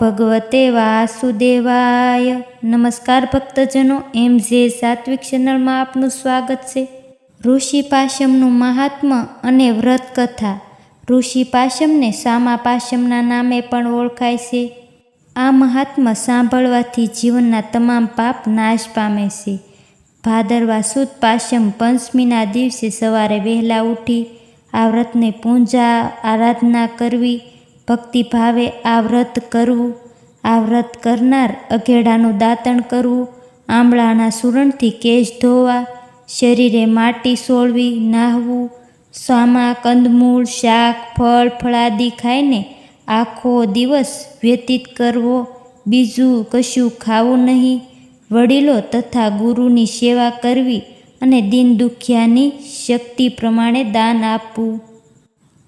ભગવતે વાસુદેવાય. નમસ્કાર ભક્તજનો, એમ જે સાત્વિક ચેનલમાં આપનું સ્વાગત છે. ઋષિ પાશમનું મહાત્મ્ય અને વ્રત કથા. ઋષિ પાશમને સામા પાશમના નામે પણ ઓળખાય છે. આ મહાત્મા સાંભળવાથી જીવનના તમામ પાપ નાશ પામે છે. ભાદરવા સુદ પાશમ પંચમીના દિવસે સવારે વહેલા ઉઠી આ વ્રતને પૂજા, આરાધના કરવી ભક્તિભાવે આ વ્રત કરવું, આ વ્રત કરનાર અઘેડાનું દાંતણ કરવું, આંબળાના સુરણથી કેશ ધોવા, શરીરે માટી સોળવી નાહવું, સામા કંદમૂળ, શાક, ફળ, ફળાદી ખાઈને આખો દિવસ વ્યતીત કરવો, બીજું કશું ખાવું નહીં. વડીલો તથા ગુરુની સેવા કરવી અને દિન દુખિયાની શક્તિ પ્રમાણે દાન આપવું.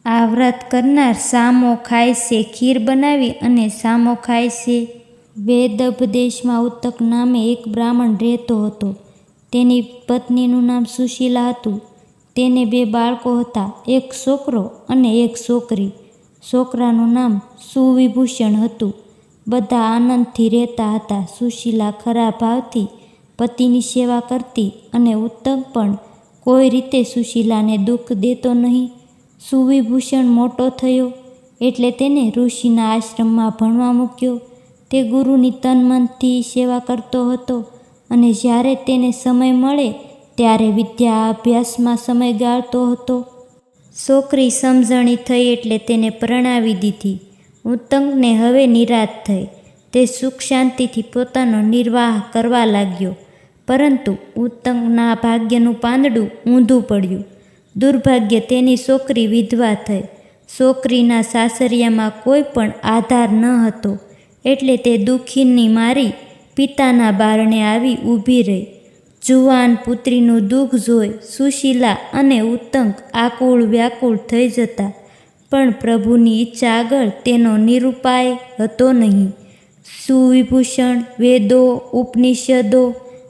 આ વ્રત કરનાર સામો ખાય છે, ખીર બનાવી અને સામો ખાય છે. વેદભ દેશમાં ઉત્તક નામે એક બ્રાહ્મણ રહેતો હતો. તેની પત્નીનું નામ સુશીલા હતું. તેને બે બાળકો હતા, એક છોકરો અને એક છોકરી. છોકરાનું નામ સુવિભૂષણ હતું. બધા આનંદથી રહેતા હતા. સુશીલા ખરા ભાવથી પતિની સેવા કરતી અને ઉત્તમ પણ કોઈ રીતે સુશીલાને દુઃખ દેતો નહીં. સુવિભૂષણ મોટો થયો એટલે તેને ઋષિના આશ્રમમાં ભણવા મૂક્યો. તે ગુરુની તન મનથી સેવા કરતો હતો અને જ્યારે તેને સમય મળે ત્યારે વિદ્યા અભ્યાસમાં સમય ગાળતો હતો. છોકરી સમજણી થઈ એટલે તેને પ્રણાવી દીધી. ઉત્તંગને હવે નિરાશ થઈ. તે સુખ શાંતિથી પોતાનો નિર્વાહ કરવા લાગ્યો. પરંતુ ઉત્તંગના ભાગ્યનું પાંદડું ઊંધું પડ્યું. દુર્ભાગ્ય તેની છોકરી વિધવા થઈ. છોકરીના સાસરિયામાં કોઈ પણ આધાર ન હતો, એટલે તે દુઃખીની મારી પિતાના બારણે આવી ઊભી રહી. જુવાન પુત્રીનું દુઃખ જોઈ સુશીલા અને ઉત્તંક આકુળ વ્યાકુળ થઈ જતા, પણ પ્રભુની ઈચ્છા આગળ તેનો નિરુપાય હતો નહીં. સુવિભૂષણ, વેદો, ઉપનિષદો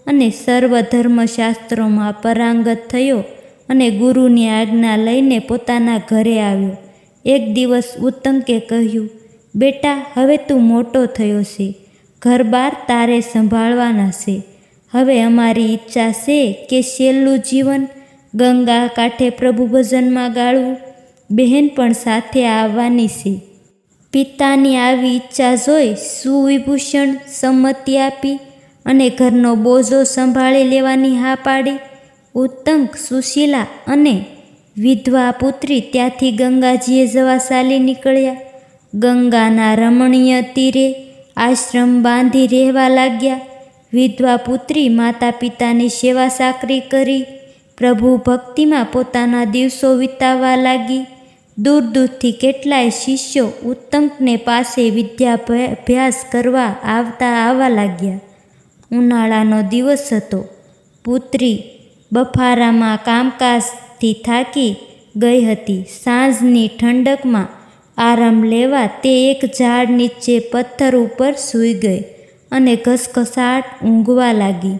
અને સર્વ ધર્મશાસ્ત્રોમાં પરાંગત થયો અને ગુરુની આજ્ઞા લઈને પોતાના ઘરે આવ્યો. એક દિવસ ઉત્તંકે કહ્યું, બેટા, હવે તું મોટો થયો છે. ઘર બાર તારે સંભાળવાના છે. હવે અમારી ઈચ્છા છે કે છેલ્લું જીવન ગંગા કાંઠે પ્રભુ ભજનમાં ગાળવું. બહેન પણ સાથે આવવાની છે. પિતાની આવી ઈચ્છા જોઈ સુવિભૂષણ સંમતિ આપી અને ઘરનો બોજો સંભાળી લેવાની હા પાડી. ઉત્તંક, સુશીલા અને વિધવા પુત્રી ત્યાંથી ગંગાજીએ જવા ચાલી નીકળ્યા. ગંગાના રમણીય તીરે આશ્રમ બાંધી રહેવા લાગ્યા. વિધવા પુત્રી માતા પિતાની સેવા સાકરી કરી. પ્રભુ ભક્તિમાં પોતાના દિવસો વિતાવવા લાગી. દૂર દૂરથી કેટલાય શિષ્યો ઉત્તંકને પાસે વિદ્યાભ્યાસ કરવા આવતા આવવા લાગ્યા. ઉનાળાનો દિવસ હતો. પુત્રી બફારામાં કામકાજથી થાકી ગઈ હતી. સાંજની ઠંડકમાં આરામ લેવા તે એક ઝાડ નીચે પથ્થર ઉપર સૂઈ ગઈ અને ઘસઘસાટ ઊંઘવા લાગી.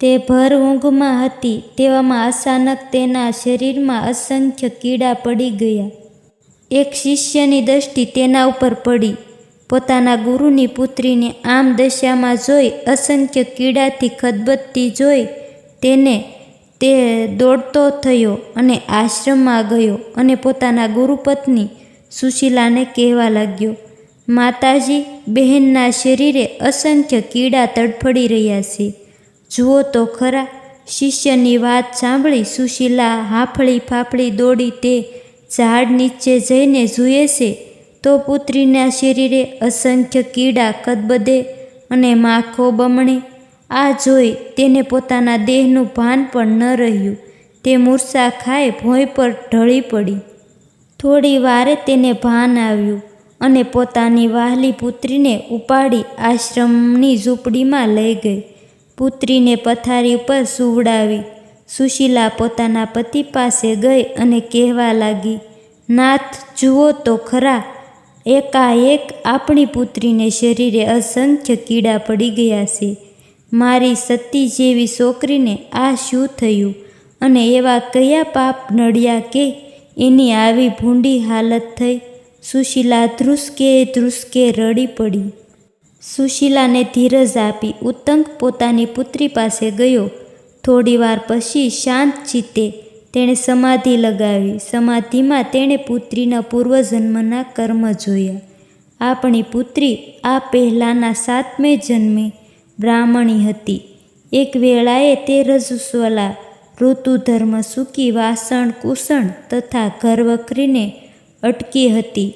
તે ભર ઊંઘમાં હતી તેવામાં અચાનક તેના શરીરમાં અસંખ્ય કીડા પડી ગયા. એક શિષ્યની દૃષ્ટિ તેના ઉપર પડી. પોતાના ગુરુની પુત્રીને આમ દશામાં જોઈ અસંખ્ય કીડાથી ખદબદતી જોઈ તેને તે દોડતો થયો અને આશ્રમમાં ગયો અને પોતાના ગુરુપત્ની સુશીલાને કહેવા લાગ્યો, માતાજી, બહેનના શરીરે અસંખ્ય કીડા તડફડી રહ્યા છે. જુઓ તો ખરા, શિષ્યની વાત સાંભળી સુશીલા હાંફળી ફાફળી દોડી તે ઝાડ નીચે જઈને જુએ છે, તો પુત્રીના શરીરે અસંખ્ય કીડા કદબદે અને માખો બમણે આ જોઈ તેને પોતાના દેહનું ભાન પણ ન રહ્યું. તે મૂર્છા ખાઈ ભોંય પર ઢળી પડી. થોડી વારે તેને ભાન આવ્યું અને પોતાની વહાલી પુત્રીને ઉપાડી આશ્રમની ઝૂંપડીમાં લઈ ગઈ. પુત્રીને પથારી ઉપર સુવડાવી. સુશીલા પોતાના પતિ પાસે ગઈ અને કહેવા લાગી, નાથ, જુઓ તો ખરા, એકાએક આપણી પુત્રીને શરીરે અસંખ્ય કીડા પડી ગયા છે. મારી સતી જેવી છોકરીને આ શું થયું? અને એવા કયા પાપ નડ્યા કે એની આવી ભૂંડી હાલત થઈ? સુશીલા ધ્રુસકે ધ્રુસકે રડી પડી. સુશીલાને ધીરજ આપી ઉત્તંક પોતાની પુત્રી પાસે ગયો. થોડીવાર પછી શાંત ચિત્તે તેણે સમાધિ લગાવી. સમાધિમાં તેણે પુત્રીના પૂર્વજન્મના કર્મ જોયા. આપણી પુત્રી આ પહેલાંના સાતમે જન્મે બ્રાહ્મણી હતી. એક વેળાએ તે રજસ્વલા, ઋતુધર્મ સૂકી વાસણ, કુસણ તથા ઘરવખરીને અટકી હતી.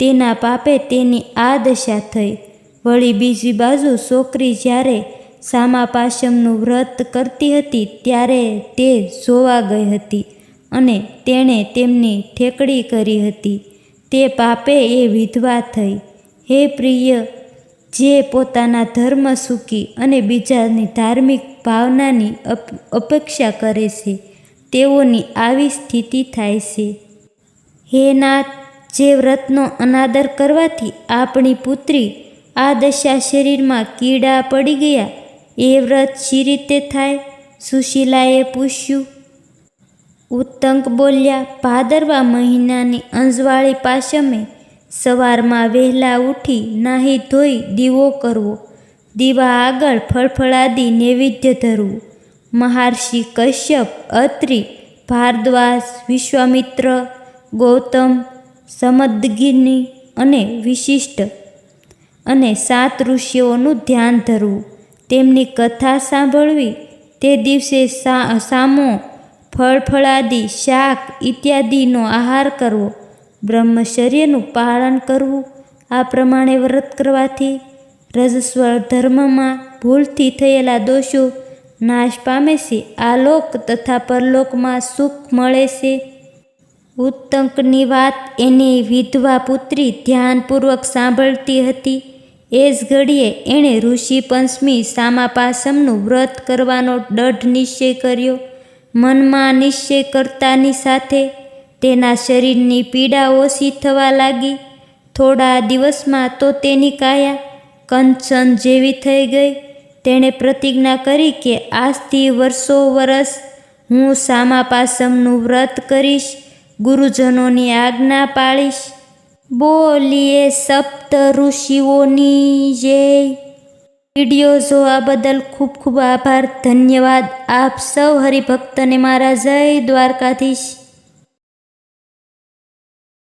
તેના પાપે તેની આ દશા થઈ. વળી બીજી બાજુ છોકરી જ્યારે સામાપાશમનું વ્રત કરતી હતી ત્યારે તે જોવા ગઈ હતી અને તેણે તેમની ઠેકડી કરી હતી. તે પાપે એ વિધવા થઈ. હે પ્રિય જે પોતાના ધર્મ સુખી અને બીજાની ધાર્મિક ભાવનાની અપ- અપેક્ષા કરે છે, તેઓની આવી સ્થિતિ થાય છે. હે નાથ, જે વ્રતનો અનાદર કરવાથી આપણી પુત્રી આ દશા શરીરમાં કીડા પડી ગયા, એ વ્રત શી રીતે થાય? સુશીલાએ પૂછ્યું. ઉત્તંક બોલ્યા, ભાદરવા મહિનાની અંજવાળી પાશમે સવારમાં વહેલા ઉઠી નાહી ધોઈ દીવો કરવો. દીવા આગળ ફળફળાદી નૈવેદ્ય ધરવું. મહર્ષિ કશ્યપ, અત્રિ, ભારદ્વાજ, વિશ્વામિત્ર, ગૌતમ, સમદગિની અને વિશિષ્ટ અને સાત ઋષિઓનું ધ્યાન ધરવું. તેમની કથા સાંભળવી તે દિવસે સા, સામો ફળફળાદી શાક ઇત્યાદિનો આહાર કરવો. બ્રહ્મચર્યનું પાલન કરવું. આ પ્રમાણે વ્રત કરવાથી રજસ્વર ધર્મમાં ભૂલથી થયેલા દોષો નાશ પામે છે. આલોક તથા પરલોકમાં સુખ મળે છે. ઉત્તંકની વાત એની વિધવા પુત્રી ધ્યાનપૂર્વક સાંભળતી હતી. એ જ ઘડીએ એણે ઋષિ પંચમી સામાપાસમનું વ્રત કરવાનો દઢ નિશ્ચય કર્યો. મનમાં નિશ્ચય કરતાની સાથે તેના શરીરની પીડા ઓછી થવા લાગી. થોડા દિવસમાં તો તેની કાયા કંચન જેવી થઈ ગઈ. તેણે પ્રતિજ્ઞા કરી કે આજથી વર્ષો વરસ હું સામાપાસમનું વ્રત કરીશ, ગુરુજનોની આજ્ઞા પાળીશ. બોલીએ સપ્ત ઋષિઓની જય. વીડિયો જોવા બદલ ખૂબ ખૂબ આભાર. ધન્યવાદ. આપ સૌ હરિભક્તને મારા જય દ્વારકાધીશ.